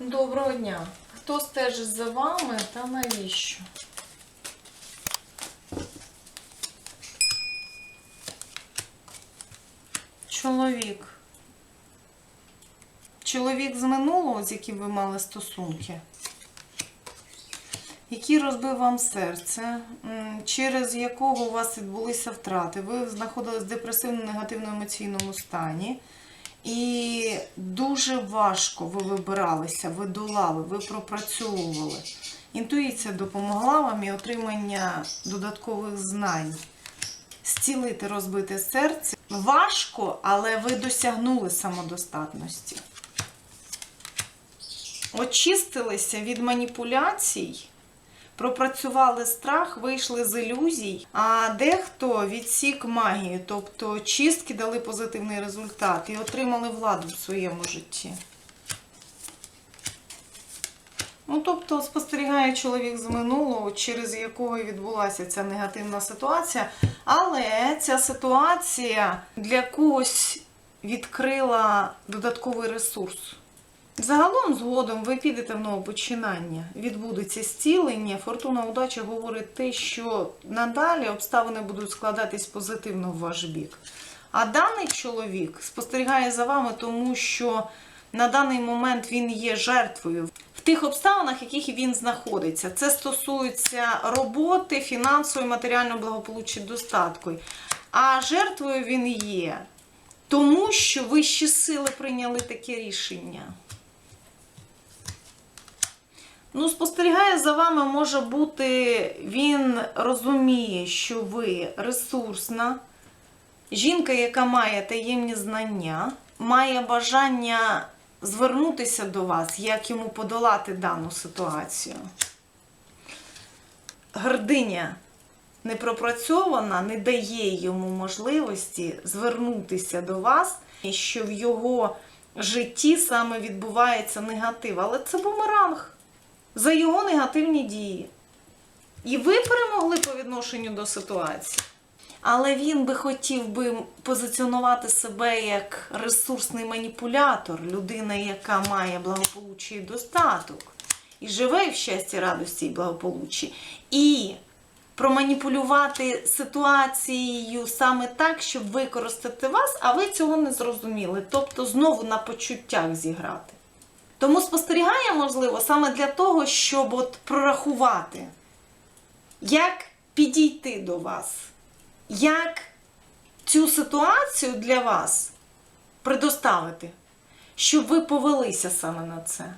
Доброго дня. Хто стежить за вами та навіщо? Чоловік. Чоловік з минулого, з яким ви мали стосунки, який розбив вам серце, через якого у вас відбулися втрати. Ви знаходились в депресивному негативному емоційному стані. І дуже важко ви вибиралися, ви долали, ви пропрацьовували. Інтуїція допомогла вам і отримання додаткових знань. Зцілити розбите серце. Важко, але ви досягнули самодостатності. Очистилися від маніпуляцій, пропрацювали страх, вийшли з ілюзій, а дехто відсік магію, тобто чистки дали позитивний результат і отримали владу в своєму житті. Ну, тобто, спостерігає чоловік з минулого, через якого відбулася ця негативна ситуація. Але ця ситуація для когось відкрила додатковий ресурс. Загалом згодом ви підете в нове починання, відбудеться зцілення. Фортуна удача говорить те, що надалі обставини будуть складатись позитивно в ваш бік. А даний чоловік спостерігає за вами, тому що на даний момент він є жертвою в тих обставинах, в яких він знаходиться. Це стосується роботи, фінансової, матеріального благополуччя, достатку. А жертвою він є, тому що вищі сили прийняли таке рішення. Ну, спостерігає за вами, може бути, він розуміє, що ви ресурсна, жінка, яка має таємні знання, має бажання звернутися до вас, як йому подолати дану ситуацію. Гординя непропрацьована не дає йому можливості звернутися до вас, що в його житті саме відбувається негатив. Але це бумеранг за його негативні дії. І ви перемогли по відношенню до ситуації. Але він би хотів би позиціонувати себе як ресурсний маніпулятор, людина, яка має благополуччя і достаток, і живе в щасті, радості і благополуччі. І проманіпулювати ситуацією саме так, щоб використати вас, а ви цього не зрозуміли. Тобто знову на почуттях зіграти. Тому спостерігає, можливо, саме для того, щоб от прорахувати, як підійти до вас, як цю ситуацію для вас предоставити, щоб ви повелися саме на це.